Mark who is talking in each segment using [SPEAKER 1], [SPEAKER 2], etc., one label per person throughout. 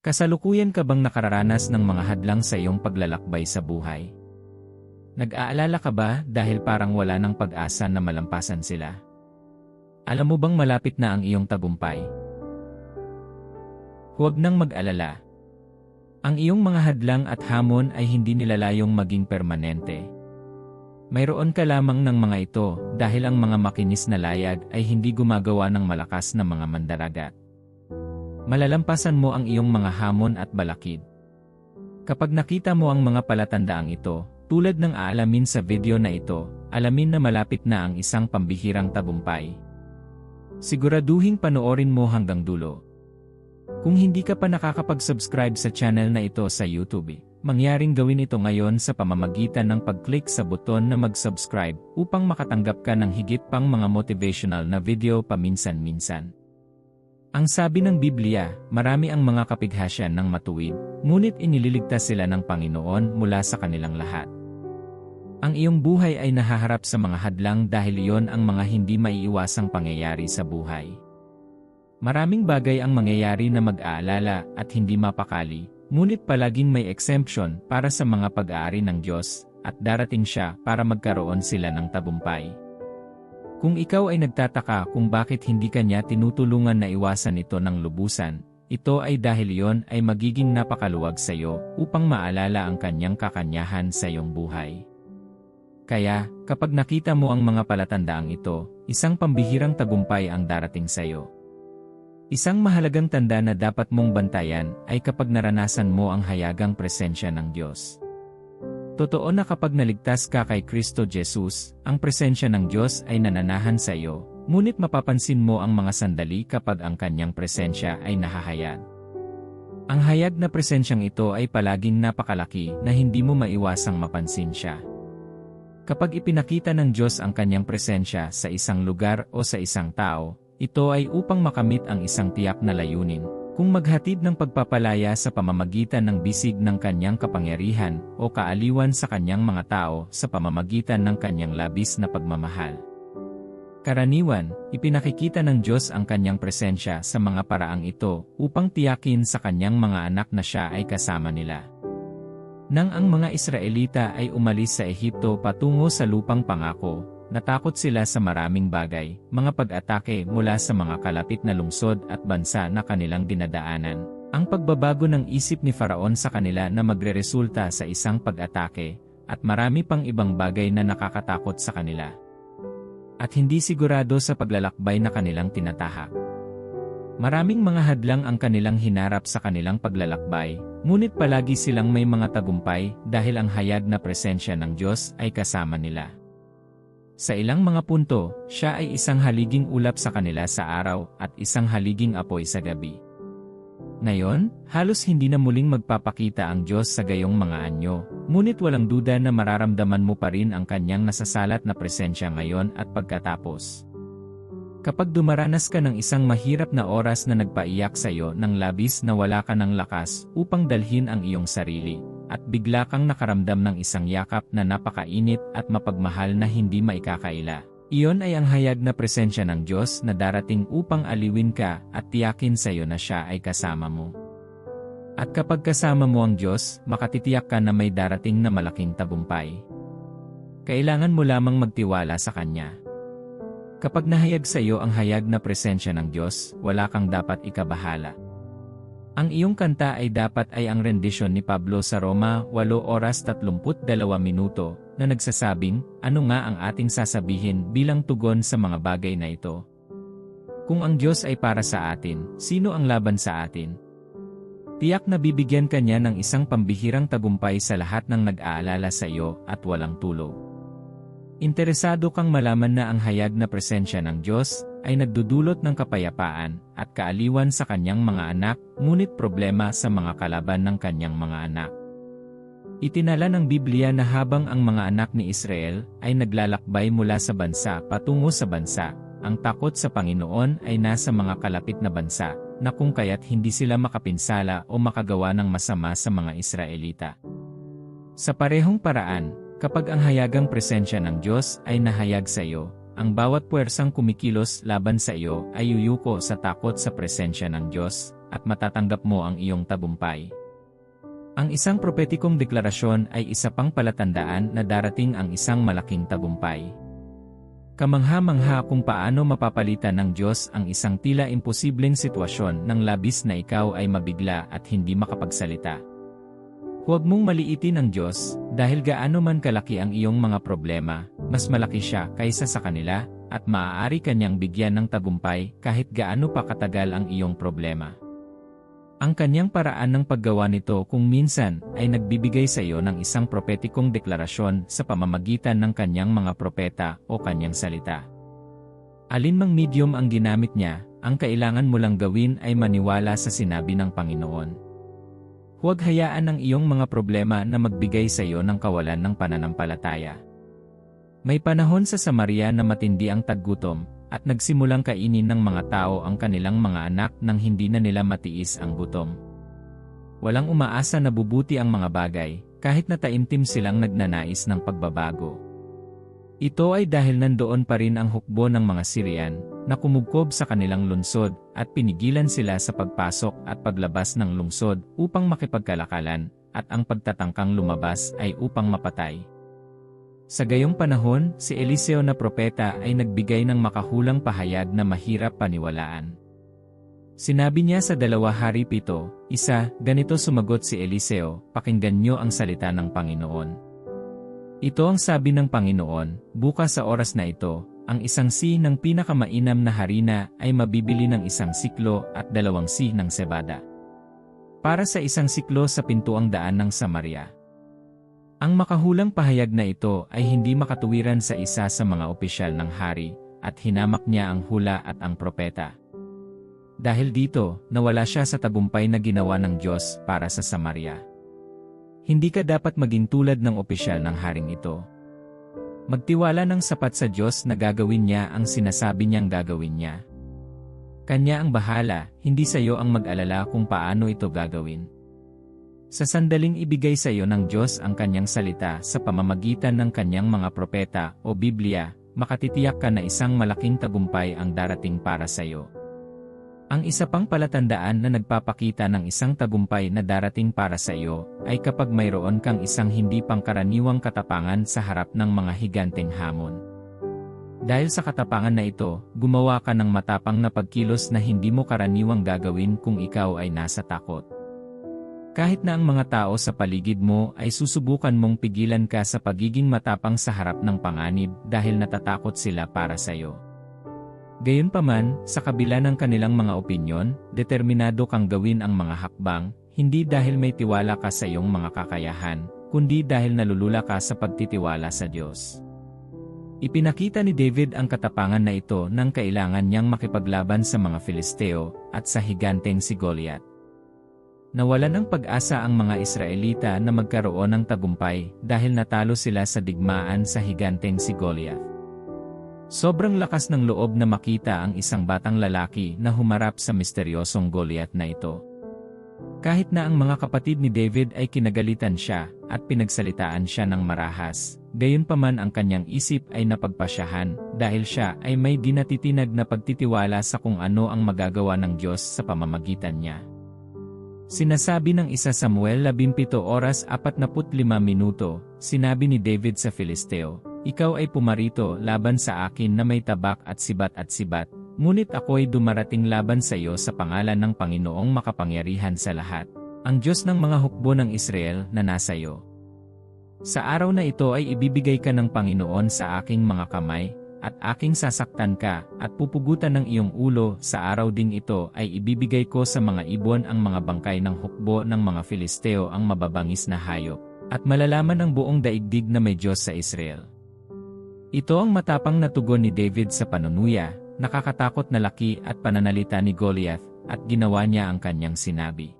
[SPEAKER 1] Kasalukuyan ka bang nakararanas ng mga hadlang sa iyong paglalakbay sa buhay? Nag-aalala ka ba dahil parang wala ng pag-asa na malampasan sila? Alam mo bang malapit na ang iyong tagumpay? Huwag nang mag-alala. Ang iyong mga hadlang at hamon ay hindi nilalayong maging permanente. Mayroon ka lamang ng mga ito dahil ang mga makinis na layag ay hindi gumagawa ng malakas na mga mandaragat malalampasan mo ang iyong mga hamon at balakid. Kapag nakita mo ang mga palatandaang ito, tulad ng aalamin sa video na ito, alamin na malapit na ang isang pambihirang tagumpay. Siguraduhin panoorin mo hanggang dulo. Kung hindi ka pa nakakapag-subscribe sa channel na ito sa YouTube, mangyaring gawin ito ngayon sa pamamagitan ng pag-click sa buton na mag-subscribe upang makatanggap ka ng higit pang mga motivational na video paminsan-minsan. Ang sabi ng Biblia, marami ang mga kapighasyan ng matuwid, ngunit inililigtas sila ng Panginoon mula sa kanilang lahat. Ang iyong buhay ay nahaharap sa mga hadlang dahil iyon ang mga hindi maiiwasang pangyayari sa buhay. Maraming bagay ang mangyayari na mag-aalala at hindi mapakali, ngunit palaging may exemption para sa mga pag-aari ng Diyos, at darating siya para magkaroon sila ng tabumpay. Kung ikaw ay nagtataka kung bakit hindi kanya tinutulungan na iwasan ito ng lubusan, ito ay dahil iyon ay magiging napakaluwag sa iyo upang maalala ang kanyang kakanyahan sa iyong buhay. Kaya, kapag nakita mo ang mga palatandaang ito, isang pambihirang tagumpay ang darating sa iyo. Isang mahalagang tanda na dapat mong bantayan ay kapag naranasan mo ang hayagang presensya ng Diyos. Totoo na kapag naligtas ka kay Kristo Jesus, ang presensya ng Diyos ay nananahan sa iyo, ngunit mapapansin mo ang mga sandali kapag ang kanyang presensya ay nahahayag. Ang hayag na presensyang ito ay palaging napakalaki na hindi mo maiwasang mapansin siya. Kapag ipinakita ng Diyos ang kanyang presensya sa isang lugar o sa isang tao, ito ay upang makamit ang isang tiyak na layunin, kung maghatid ng pagpapalaya sa pamamagitan ng bisig ng kanyang kapangyarihan o kaaliwan sa kanyang mga tao sa pamamagitan ng kanyang labis na pagmamahal. Karaniwan, ipinakikita ng Diyos ang kanyang presensya sa mga paraang ito upang tiyakin sa kanyang mga anak na siya ay kasama nila. Nang ang mga Israelita ay umalis sa Ehipto patungo sa lupang pangako, Natakot sila sa maraming bagay, mga pag-atake mula sa mga kalapit na lungsod at bansa na kanilang dinadaanan. Ang pagbabago ng isip ni Faraon sa kanila na magreresulta sa isang pag-atake, at marami pang ibang bagay na nakakatakot sa kanila. At hindi sigurado sa paglalakbay na kanilang tinatahak. Maraming mga hadlang ang kanilang hinarap sa kanilang paglalakbay, ngunit palagi silang may mga tagumpay dahil ang hayag na presensya ng Diyos ay kasama nila. Sa ilang mga punto, siya ay isang haliging ulap sa kanila sa araw at isang haliging apoy sa gabi. Ngayon, halos hindi na muling magpapakita ang Diyos sa gayong mga anyo, ngunit walang duda na mararamdaman mo pa rin ang kanyang nasasalat na presensya ngayon at pagkatapos. Kapag dumaranas ka ng isang mahirap na oras na nagpaiyak sa iyo ng labis na wala ka ng lakas upang dalhin ang iyong sarili, at bigla kang nakaramdam ng isang yakap na napakainit at mapagmahal na hindi maikakaila. Iyon ay ang hayag na presensya ng Diyos na darating upang aliwin ka at tiyakin sa iyo na siya ay kasama mo. At kapag kasama mo ang Diyos, makatitiyak ka na may darating na malaking tabumpay. Kailangan mo lamang magtiwala sa Kanya. Kapag nahayag sa iyo ang hayag na presensya ng Diyos, wala kang dapat ikabahala. Ang iyong kanta ay dapat ay ang rendisyon ni Pablo sa Roma 8 oras 32 minuto na nagsasabing, ano nga ang ating sasabihin bilang tugon sa mga bagay na ito? Kung ang Diyos ay para sa atin, sino ang laban sa atin? Tiyak na bibigyan ka niya ng isang pambihirang tagumpay sa lahat ng nag-aalala sa iyo at walang tulog. Interesado kang malaman na ang hayag na presensya ng Diyos ay nagdudulot ng kapayapaan at kaaliwan sa kanyang mga anak, ngunit problema sa mga kalaban ng kanyang mga anak. Itinala ng Biblia na habang ang mga anak ni Israel ay naglalakbay mula sa bansa patungo sa bansa, ang takot sa Panginoon ay nasa mga kalapit na bansa, na kung kaya't hindi sila makapinsala o makagawa ng masama sa mga Israelita. Sa parehong paraan, kapag ang hayagang presensya ng Diyos ay nahayag sa iyo, ang bawat puwersang kumikilos laban sa iyo ay yuyuko sa takot sa presensya ng Diyos, at matatanggap mo ang iyong tagumpay. Ang isang propetikong deklarasyon ay isa pang palatandaan na darating ang isang malaking tagumpay. Kamangha-mangha kung paano mapapalitan ng Diyos ang isang tila imposibleng sitwasyon ng labis na ikaw ay mabigla at hindi makapagsalita. Huwag mong maliitin ang Diyos, dahil gaano man kalaki ang iyong mga problema, mas malaki siya kaysa sa kanila, at maaari kanyang bigyan ng tagumpay kahit gaano pa katagal ang iyong problema. Ang kanyang paraan ng paggawa nito kung minsan ay nagbibigay sa iyo ng isang propetikong deklarasyon sa pamamagitan ng kanyang mga propeta o kanyang salita. Alin mang medium ang ginamit niya, ang kailangan mo lang gawin ay maniwala sa sinabi ng Panginoon. Huwag hayaan ang iyong mga problema na magbigay sa iyo ng kawalan ng pananampalataya. May panahon sa Samaria na matindi ang taggutom, at nagsimulang kainin ng mga tao ang kanilang mga anak nang hindi na nila matiis ang gutom. Walang umaasa na bubuti ang mga bagay, kahit na taimtim silang nagnanais ng pagbabago. Ito ay dahil nandoon pa rin ang hukbo ng mga Syrian, na kumugkob sa kanilang lungsod, at pinigilan sila sa pagpasok at paglabas ng lungsod upang makipagkalakalan, at ang pagtatangkang lumabas ay upang mapatay. Sa gayong panahon, si Eliseo na propeta ay nagbigay ng makahulang pahayag na mahirap paniwalaan. Sinabi niya sa dalawa hari pito, isa, ganito sumagot si Eliseo, pakinggan niyo ang salita ng Panginoon. Ito ang sabi ng Panginoon, bukas sa oras na ito, ang isang si ng pinakamainam na harina ay mabibili ng isang siklo at dalawang si ng sebada. Para sa isang siklo sa pintuang daan ng Samaria. Ang makahulang pahayag na ito ay hindi makatuwiran sa isa sa mga opisyal ng hari, at hinamak niya ang hula at ang propeta. Dahil dito, nawala siya sa tagumpay na ginawa ng Diyos para sa Samaria. Hindi ka dapat maging tulad ng opisyal ng haring ito. Magtiwala ng sapat sa Diyos na gagawin niya ang sinasabi niyang gagawin niya. Kanya ang bahala, hindi sa iyo ang mag-alala kung paano ito gagawin. Sa sandaling ibigay sa iyo ng Diyos ang kanyang salita sa pamamagitan ng kanyang mga propeta o Biblia, makatitiyak ka na isang malaking tagumpay ang darating para sa iyo. Ang isa pang palatandaan na nagpapakita ng isang tagumpay na darating para sa iyo ay kapag mayroon kang isang hindi pangkaraniwang katapangan sa harap ng mga higanteng hamon. Dahil sa katapangan na ito, gumawa ka ng matapang na pagkilos na hindi mo karaniwang gagawin kung ikaw ay nasa takot. Kahit na ang mga tao sa paligid mo ay susubukan mong pigilan ka sa pagiging matapang sa harap ng panganib dahil natatakot sila para sa iyo. Gayunpaman, sa kabila ng kanilang mga opinyon, determinado kang gawin ang mga hakbang, hindi dahil may tiwala ka sa iyong mga kakayahan, kundi dahil nalulula ka sa pagtitiwala sa Diyos. Ipinakita ni David ang katapangan na ito nang kailangan niyang makipaglaban sa mga Filisteo at sa higanteng si Goliath. Nawalan ng pag-asa ang mga Israelita na magkaroon ng tagumpay dahil natalo sila sa digmaan sa higanteng si Goliath. Sobrang lakas ng loob na makita ang isang batang lalaki na humarap sa misteryosong Goliath na ito. Kahit na ang mga kapatid ni David ay kinagalitan siya at pinagsalitaan siya ng marahas, gayunpaman ang kanyang isip ay napagpasyahan dahil siya ay may dinatitinag na pagtitiwala sa kung ano ang magagawa ng Diyos sa pamamagitan niya. Sinasabi ng isa Samuel 17 oras 45 minuto, sinabi ni David sa Filisteo, Ikaw ay pumarito laban sa akin na may tabak at sibat at sibat, ngunit ako'y dumarating laban sa iyo sa pangalan ng Panginoong makapangyarihan sa lahat, ang Diyos ng mga hukbo ng Israel na nasa iyo. Sa araw na ito ay ibibigay ka ng Panginoon sa aking mga kamay, at aking sasaktan ka, at pupugutan ng iyong ulo, sa araw ding ito ay ibibigay ko sa mga ibon ang mga bangkay ng hukbo ng mga Filisteo ang mababangis na hayop, at malalaman ng buong daigdig na may Diyos sa Israel. Ito ang matapang na tugon ni David sa panunuya, nakakatakot na laki at pananalita ni Goliath, at ginawa niya ang kanyang sinabi.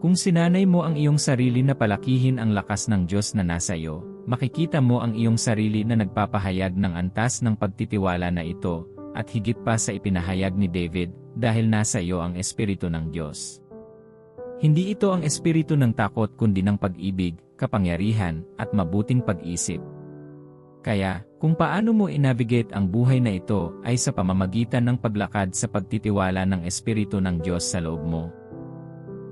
[SPEAKER 1] Kung sinanay mo ang iyong sarili na palakihin ang lakas ng Diyos na nasa iyo, makikita mo ang iyong sarili na nagpapahayag ng antas ng pagtitiwala na ito, at higit pa sa ipinahayag ni David, dahil nasa iyo ang Espiritu ng Diyos. Hindi ito ang espiritu ng takot kundi ng pag-ibig, kapangyarihan, at mabuting pag-isip. Kaya, kung paano mo inavigate ang buhay na ito ay sa pamamagitan ng paglakad sa pagtitiwala ng Espiritu ng Diyos sa loob mo.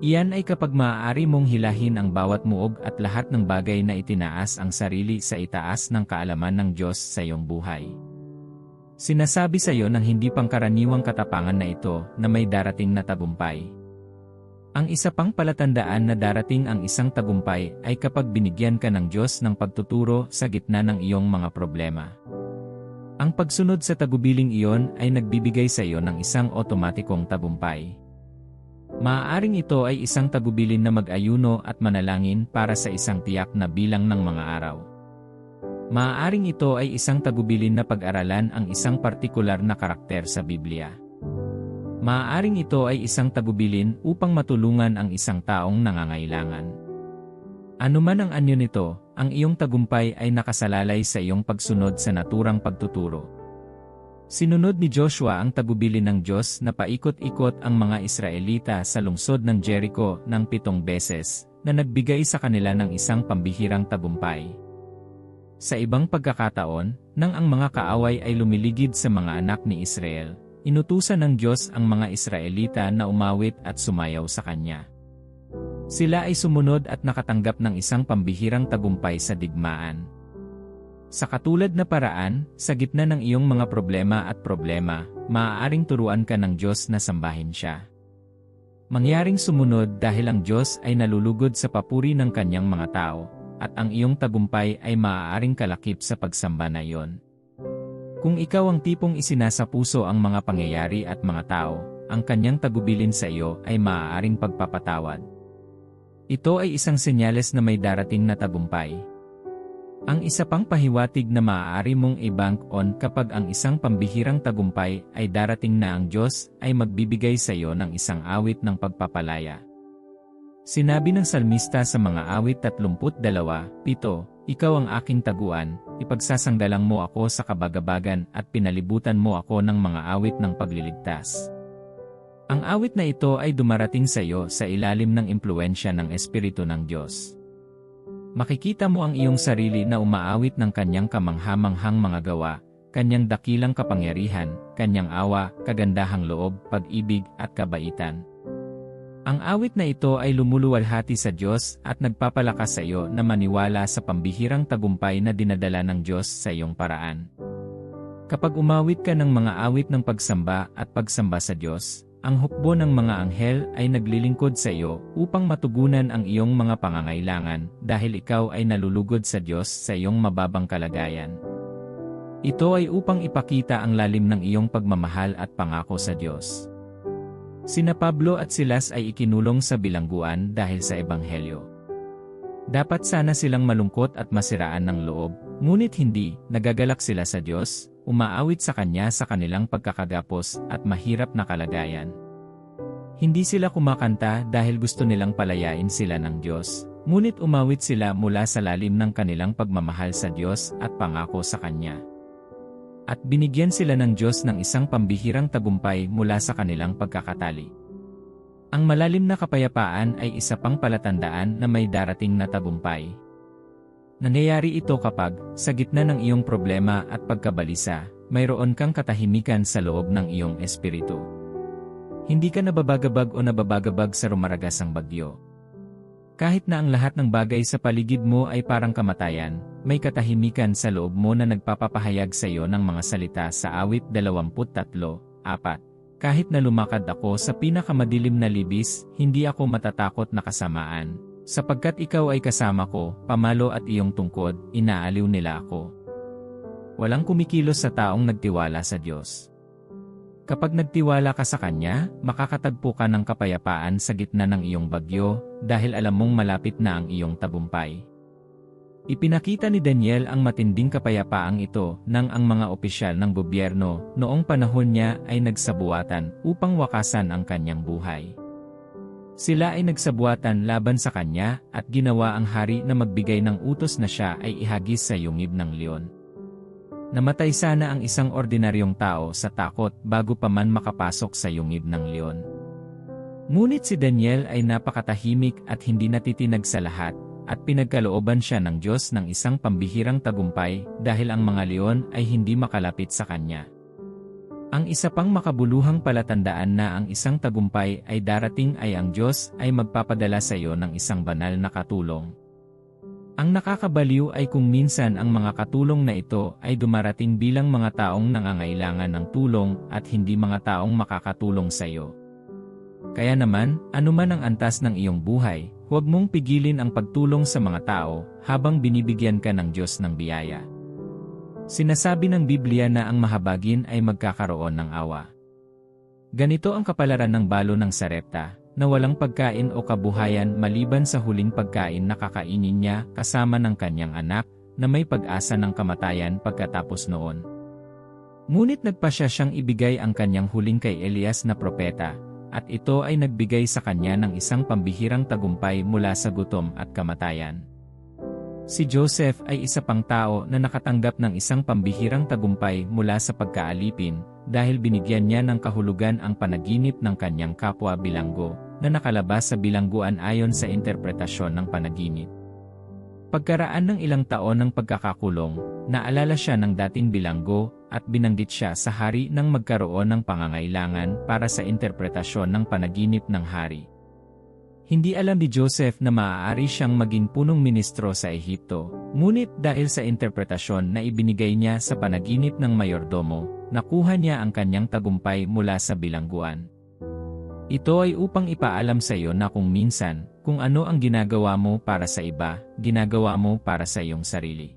[SPEAKER 1] Iyan ay kapag maaari mong hilahin ang bawat muog at lahat ng bagay na itinaas ang sarili sa itaas ng kaalaman ng Diyos sa iyong buhay. Sinasabi sa iyo ng hindi pangkaraniwang katapangan na ito na may darating na tagumpay. Ang isa pang palatandaan na darating ang isang tagumpay ay kapag binigyan ka ng Diyos ng pagtuturo sa gitna ng iyong mga problema. Ang pagsunod sa tagubiling iyon ay nagbibigay sa iyo ng isang otomatikong tagumpay. Maaaring ito ay isang tagubilin na mag-ayuno at manalangin para sa isang tiyak na bilang ng mga araw. Maaaring ito ay isang tagubilin na pag-aralan ang isang partikular na karakter sa Biblia. Maaaring ito ay isang tagubilin upang matulungan ang isang taong nangangailangan. Ano man ang anyo nito, ang iyong tagumpay ay nakasalalay sa iyong pagsunod sa naturang pagtuturo. Sinunod ni Joshua ang tagubilin ng Diyos na paikot-ikot ang mga Israelita sa lungsod ng Jericho ng pitong beses, na nagbigay sa kanila ng isang pambihirang tagumpay. Sa ibang pagkakataon, nang ang mga kaaway ay lumiligid sa mga anak ni Israel, Inutusan ng Diyos ang mga Israelita na umawit at sumayaw sa Kanya. Sila ay sumunod at nakatanggap ng isang pambihirang tagumpay sa digmaan. Sa katulad na paraan, sa gitna ng iyong mga problema at problema, maaaring turuan ka ng Diyos na sambahin siya. Mangyaring sumunod dahil ang Diyos ay nalulugod sa papuri ng kanyang mga tao, at ang iyong tagumpay ay maaaring kalakip sa pagsamba na iyon. Kung ikaw ang tipong isinasa puso ang mga pangyayari at mga tao, ang kanyang tagubilin sa iyo ay maaaring pagpapatawad. Ito ay isang senyales na may darating na tagumpay. Ang isa pang pahiwatig na maaari mong i-bank on kapag ang isang pambihirang tagumpay ay darating na ang Diyos ay magbibigay sa iyo ng isang awit ng pagpapalaya. Sinabi ng salmista sa mga awit 32, 7, ikaw ang aking taguan, ipagsasanggalang mo ako sa kabagabagan at pinalibutan mo ako ng mga awit ng pagliligtas. Ang awit na ito ay dumarating sa iyo sa ilalim ng impluensya ng Espiritu ng Diyos. Makikita mo ang iyong sarili na umaawit ng kanyang kamanghamanghang mga gawa, kanyang dakilang kapangyarihan, kanyang awa, kagandahang loob, pag-ibig at kabaitan. Ang awit na ito ay lumuluwalhati sa Diyos at nagpapalakas sa iyo na maniwala sa pambihirang tagumpay na dinadala ng Diyos sa iyong paraan. Kapag umawit ka ng mga awit ng pagsamba at pagsamba sa Diyos, ang hukbo ng mga anghel ay naglilingkod sa iyo upang matugunan ang iyong mga pangangailangan dahil ikaw ay nalulugod sa Diyos sa iyong mababang kalagayan. Ito ay upang ipakita ang lalim ng iyong pagmamahal at pangako sa Diyos. Sina Pablo at Silas ay ikinulong sa bilangguan dahil sa Ebanghelyo. Dapat sana silang malungkot at masiraan ng loob, ngunit hindi, nagagalak sila sa Diyos, umaawit sa Kanya sa kanilang pagkakagapos at mahirap na kalagayan. Hindi sila kumakanta dahil gusto nilang palayain sila ng Diyos, ngunit umawit sila mula sa lalim ng kanilang pagmamahal sa Diyos at pangako sa Kanya. At binigyan sila ng Diyos ng isang pambihirang tagumpay mula sa kanilang pagkakatali. Ang malalim na kapayapaan ay isa pang palatandaan na may darating na tagumpay. Nangyayari ito kapag, sa gitna ng iyong problema at pagkabalisa, mayroon kang katahimikan sa loob ng iyong espiritu. Hindi ka nababagabag o nababagabag sa rumaragasang bagyo. Kahit na ang lahat ng bagay sa paligid mo ay parang kamatayan, may katahimikan sa loob mo na nagpapapahayag sa iyo ng mga salita sa awit 23, 4. Kahit na lumakad ako sa pinakamadilim na libis, hindi ako matatakot na kasamaan. Sapagkat ikaw ay kasama ko, pamalo at iyong tungkod, inaaliw nila ako. Walang kumikilos sa taong nagtiwala sa Diyos. Kapag nagtiwala ka sa Kanya, makakatagpo ka ng kapayapaan sa gitna ng iyong bagyo, dahil alam mong malapit na ang iyong tabumpay. Ipinakita ni Daniel ang matinding kapayapaang ito nang ang mga opisyal ng gobyerno noong panahon niya ay nagsabuatan upang wakasan ang kanyang buhay. Sila ay nagsabuatan laban sa kanya at ginawa ang hari na magbigay ng utos na siya ay ihagis sa yungib ng leon. Namatay sana ang isang ordinaryong tao sa takot bago pa man makapasok sa yungib ng leon. Ngunit si Daniel ay napakatahimik at hindi natitinag sa lahat, at pinagkalooban siya ng Diyos ng isang pambihirang tagumpay dahil ang mga leon ay hindi makalapit sa kanya. Ang isa pang makabuluhang palatandaan na ang isang tagumpay ay darating ay ang Diyos ay magpapadala sa iyo ng isang banal na katulong. Ang nakakabaliw ay kung minsan ang mga katulong na ito ay dumarating bilang mga taong nangangailangan ng tulong at hindi mga taong makakatulong sa iyo. Kaya naman, anuman ang antas ng iyong buhay, huwag mong pigilin ang pagtulong sa mga tao habang binibigyan ka ng Diyos ng biyaya. Sinasabi ng Biblia na ang mahabagin ay magkakaroon ng awa. Ganito ang kapalaran ng balo ng sarepta, na walang pagkain o kabuhayan maliban sa huling pagkain na kakainin niya kasama ng kanyang anak, na may pag-asa ng kamatayan pagkatapos noon. Ngunit nagpasya siyang ibigay ang kanyang huling kay Elias na propeta, at ito ay nagbigay sa kanya ng isang pambihirang tagumpay mula sa gutom at kamatayan. Si Joseph ay isa pang tao na nakatanggap ng isang pambihirang tagumpay mula sa pagkaalipin, dahil binigyan niya ng kahulugan ang panaginip ng kanyang kapwa bilanggo, na nakalabas sa bilangguan ayon sa interpretasyon ng panaginip. Pagkaraan ng ilang taon ng pagkakakulong, naalala siya ng dating bilanggo at binanggit siya sa hari nang magkaroon ng pangangailangan para sa interpretasyon ng panaginip ng hari. Hindi alam ni Joseph na maaari siyang maging punong ministro sa Ehipto, ngunit dahil sa interpretasyon na ibinigay niya sa panaginip ng mayordomo, nakuha niya ang kanyang tagumpay mula sa bilangguan. Ito ay upang ipaalam sa iyo na kung minsan, kung ano ang ginagawa mo para sa iba, ginagawa mo para sa iyong sarili.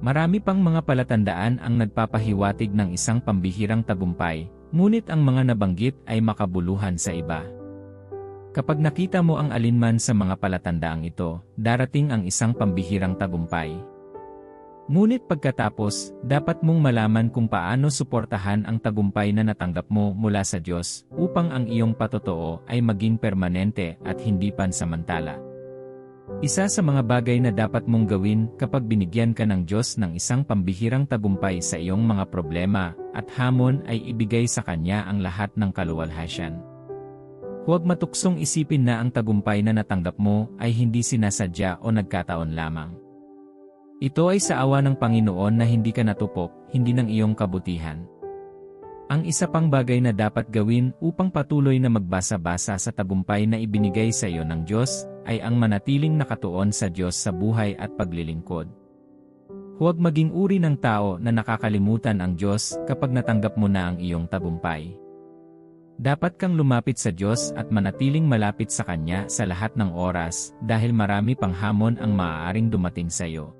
[SPEAKER 1] Marami pang mga palatandaan ang nagpapahiwatig ng isang pambihirang tagumpay, ngunit ang mga nabanggit ay makabuluhan sa iba. Kapag nakita mo ang alinman sa mga palatandaang ito, darating ang isang pambihirang tagumpay. Ngunit pagkatapos, dapat mong malaman kung paano suportahan ang tagumpay na natanggap mo mula sa Diyos upang ang iyong patotoo ay maging permanente at hindi pansamantala. Isa sa mga bagay na dapat mong gawin kapag binigyan ka ng Diyos ng isang pambihirang tagumpay sa iyong mga problema at hamon ay ibigay sa Kanya ang lahat ng kaluwalhasyan. Huwag matuksong isipin na ang tagumpay na natanggap mo ay hindi sinasadya o nagkataon lamang. Ito ay sa awa ng Panginoon na hindi ka natupok, hindi ng iyong kabutihan. Ang isa pang bagay na dapat gawin upang patuloy na magbasa-basa sa tagumpay na ibinigay sa iyo ng Diyos, ay ang manatiling nakatuon sa Diyos sa buhay at paglilingkod. Huwag maging uri ng tao na nakakalimutan ang Diyos kapag natanggap mo na ang iyong tagumpay. Dapat kang lumapit sa Diyos at manatiling malapit sa Kanya sa lahat ng oras dahil marami pang hamon ang maaaring dumating sa iyo.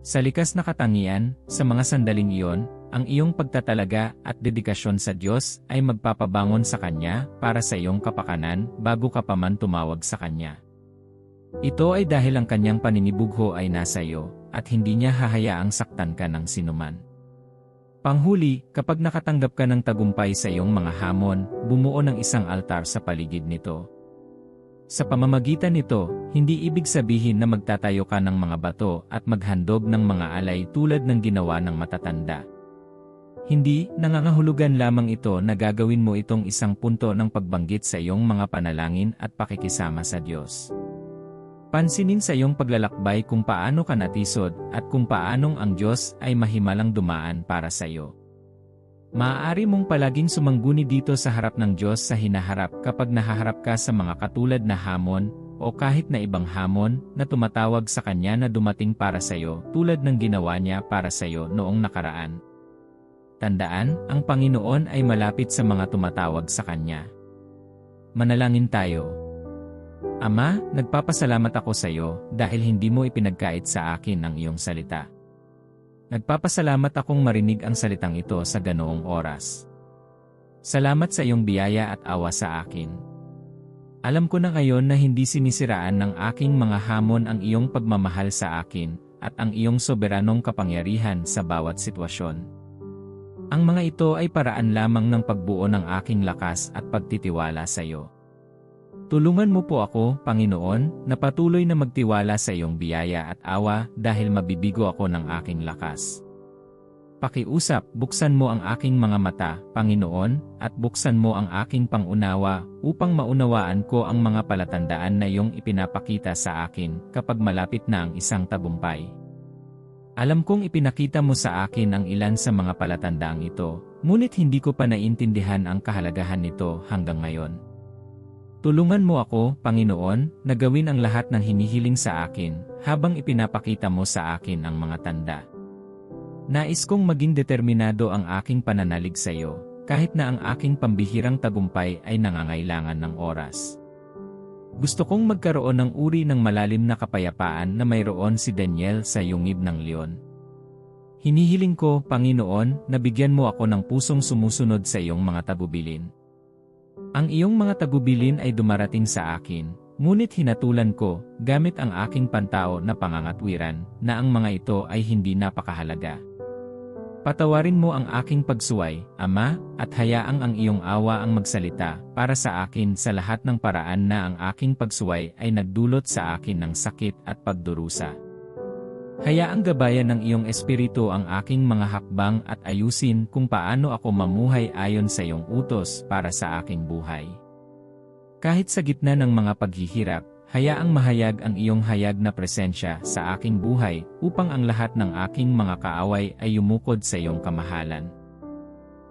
[SPEAKER 1] Sa likas na katangian, sa mga sandaling iyon, ang iyong pagtatalaga at dedikasyon sa Diyos ay magpapabangon sa Kanya para sa iyong kapakanan bago ka pa man tumawag sa Kanya. Ito ay dahil ang Kanyang paninibugho ay nasa iyo, at hindi niya hahayaang saktan ka ng sinuman. Panghuli, kapag nakatanggap ka ng tagumpay sa iyong mga hamon, bumuo ng isang altar sa paligid nito. Sa pamamagitan nito, hindi ibig sabihin na magtatayo ka ng mga bato at maghandog ng mga alay tulad ng ginawa ng matatanda. Hindi, nangangahulugan lamang ito na gagawin mo itong isang punto ng pagbanggit sa iyong mga panalangin at pakikisama sa Diyos. Pansinin sa iyong paglalakbay kung paano ka natisod at kung paanong ang Diyos ay mahimalang dumaan para sa iyo. Maaari mong palaging sumangguni dito sa harap ng Diyos sa hinaharap kapag nahaharap ka sa mga katulad na hamon o kahit na ibang hamon na tumatawag sa Kanya na dumating para sa iyo tulad ng ginawa niya para sa iyo noong nakaraan. Tandaan, ang Panginoon ay malapit sa mga tumatawag sa Kanya. Manalangin tayo. Ama, nagpapasalamat ako sa iyo dahil hindi mo ipinagkait sa akin ang iyong salita. Nagpapasalamat akong marinig ang salitang ito sa ganoong oras. Salamat sa iyong biyaya at awa sa akin. Alam ko na ngayon na hindi sinisiraan ng aking mga hamon ang iyong pagmamahal sa akin at ang iyong soberanong kapangyarihan sa bawat sitwasyon. Ang mga ito ay paraan lamang ng pagbuo ng aking lakas at pagtitiwala sa iyo. Tulungan mo po ako, Panginoon, na patuloy na magtiwala sa iyong biyaya at awa dahil mabibigo ako ng aking lakas. Pakiusap, buksan mo ang aking mga mata, Panginoon, at buksan mo ang aking pangunawa, upang maunawaan ko ang mga palatandaan na iyong ipinapakita sa akin kapag malapit na ang isang tagumpay. Alam kong ipinakita mo sa akin ang ilan sa mga palatandaang ito, ngunit hindi ko pa naintindihan ang kahalagahan nito hanggang ngayon. Tulungan mo ako, Panginoon, na gawin ang lahat ng hinihiling sa akin, habang ipinapakita mo sa akin ang mga tanda. Nais kong maging determinado ang aking pananalig sa iyo, kahit na ang aking pambihirang tagumpay ay nangangailangan ng oras. Gusto kong magkaroon ng uri ng malalim na kapayapaan na mayroon si Daniel sa yungib ng leon. Hinihiling ko, Panginoon, na bigyan mo ako ng pusong sumusunod sa iyong mga tagubilin. Ang iyong mga tagubilin ay dumarating sa akin, ngunit hinatulan ko, gamit ang aking pantao na pangangatwiran, na ang mga ito ay hindi napakahalaga. Patawarin mo ang aking pagsuway, Ama, at hayaang ang iyong awa ang magsalita para sa akin sa lahat ng paraan na ang aking pagsuway ay nagdulot sa akin ng sakit at pagdurusa. Hayaang gabayan ng iyong espiritu ang aking mga hakbang at ayusin kung paano ako mamuhay ayon sa iyong utos para sa aking buhay. Kahit sa gitna ng mga paghihirap, Hayaang mahayag ang iyong hayag na presensya sa aking buhay upang ang lahat ng aking mga kaaway ay yumukod sa iyong kamahalan.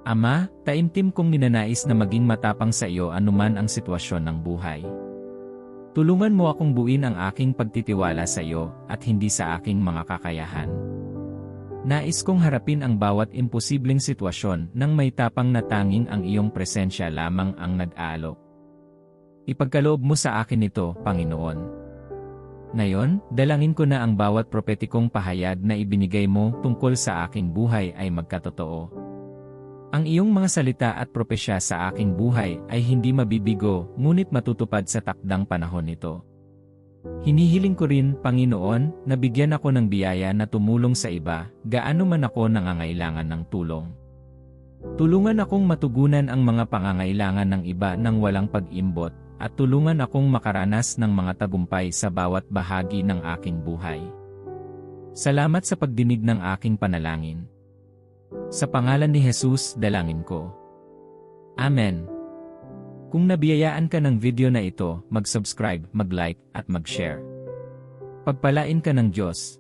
[SPEAKER 1] Ama, taimtim kong ninanais na maging matapang sa iyo anuman ang sitwasyon ng buhay. Tulungan mo akong buuin ang aking pagtitiwala sa iyo at hindi sa aking mga kakayahan. Nais kong harapin ang bawat imposibleng sitwasyon nang may tapang na tanging ang iyong presensya lamang ang nag-aalok. Ipagkaloob mo sa akin ito, Panginoon. Ngayon, dalangin ko na ang bawat propetikong pahayag na ibinigay mo tungkol sa aking buhay ay magkatotoo. Ang iyong mga salita at propesya sa aking buhay ay hindi mabibigo ngunit matutupad sa takdang panahon nito. Hinihiling ko rin, Panginoon, na bigyan ako ng biyaya na tumulong sa iba, gaano man ako nangangailangan ng tulong. Tulungan akong matugunan ang mga pangangailangan ng iba nang walang pag-imbot, at tulungan akong makaranas ng mga tagumpay sa bawat bahagi ng aking buhay. Salamat sa pagdinig ng aking panalangin. Sa pangalan ni Jesus, dalangin ko. Amen. Kung nabiyayaan ka ng video na ito, mag-subscribe, mag-like, at mag-share. Pagpalain ka ng Diyos.